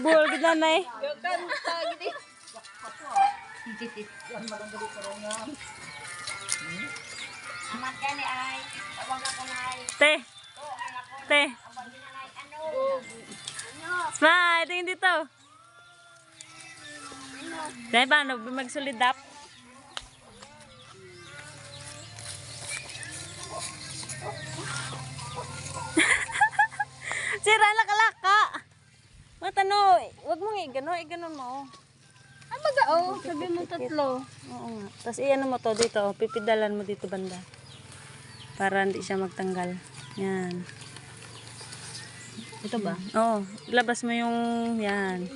Buol gid na nay. Amat ka ni ay. Tawag ako na ay. Te. Te. Smile, tingin dito. Dahil paano, magsulidap? Wag mong igano, iganon mo. Ang baga oh. Sabi mo tatlo. Oo nga. Tapos iyan mo to dito, oh. pipidalan mo dito banda. Para hindi siya magtanggal. Yan. Ito ba? Oo, labas mo yung yan.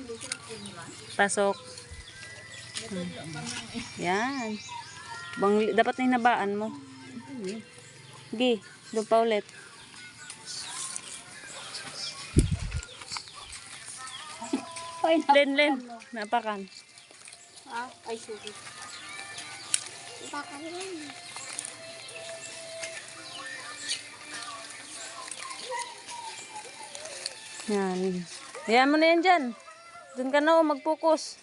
Pasok. Hmm. Yan. Bang, dapat na hinabaan mo. Gi, doon pa ulit. Ay, Len, len. Napakan. Ah, ay, sorry. Baka rin. Yan. Hayaan mo na yan dyan. Doon ka na oh, mag-focus.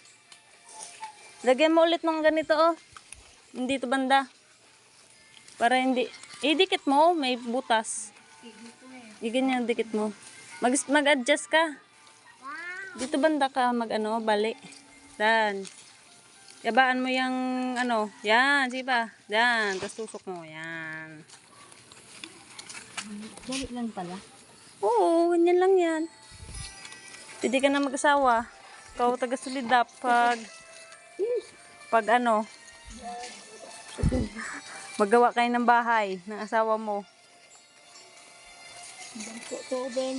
Lagyan mo ulit ng ganito oh. Hindi to banda. Para hindi. Idikit mo, oh, may butas. Iganyan dikit mo. Mag mag-adjust ka. Dito banda ka mag ano, bali. Dan. Yabaan mo yung ano, yan, sige pa. Yan, tapos tusok mo, yan. Dali lang pala. Oo, ganyan lang yan. Pwede ka na mag-asawa. Ikaw taga solidap pag pag ano magawa kayo ng bahay ng asawa mo. Bangko to, Ben.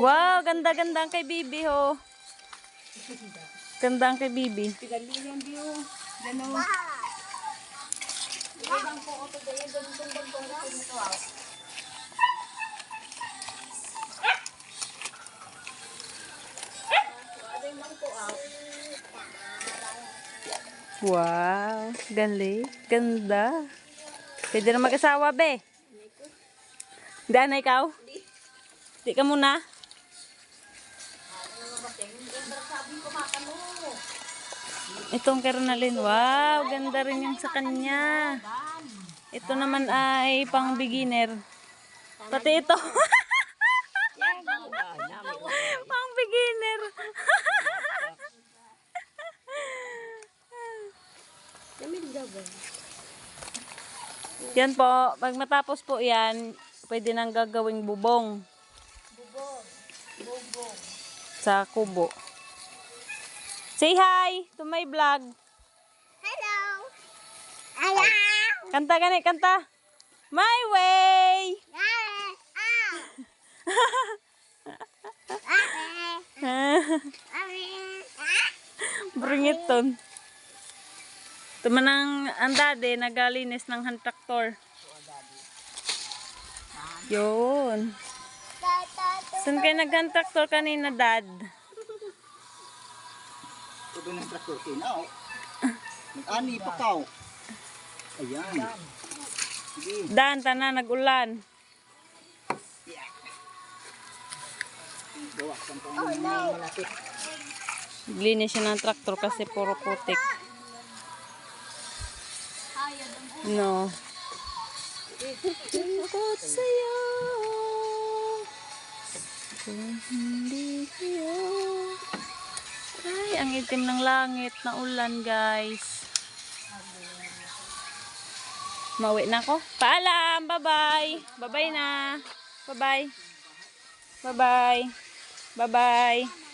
Wow, ganda-ganda kay Bibi ho. Ganda kay Bibi. Wow, galing. Ganda. Pwede na mag-asawa, be. Hindi na ikaw? Di ka muna. Itong Kernalin, wow, ganda rin yung sa kanya. Ito naman ay pang beginner. Pati ito. pang beginner. Yan po, pag matapos po yan, pwede nang gagawing bubong. Sa kubo. Say hi to my vlog. Hello. Hello. Kanta gani, kanta. My way! Bring it on. Ito man ang, ang daddy, nagalinis ng hand tractor. Yun. Saan kayo nag-hand tractor kanina, dad? Ito ng traktor kinaw. Nag-ani pa kaw. Ayan. Dan, tana, nag-ulan. Gawa kan pa ng mga malapit. Naglinis siya ng tractor kasi puro putik. No. Takot sa'yo. Kung hindi. Ay, ang itim ng langit na ulan, guys. Mauwi na ako. Paalam! Bye-bye! Bye-bye na! Bye-bye! Bye-bye! Bye-bye!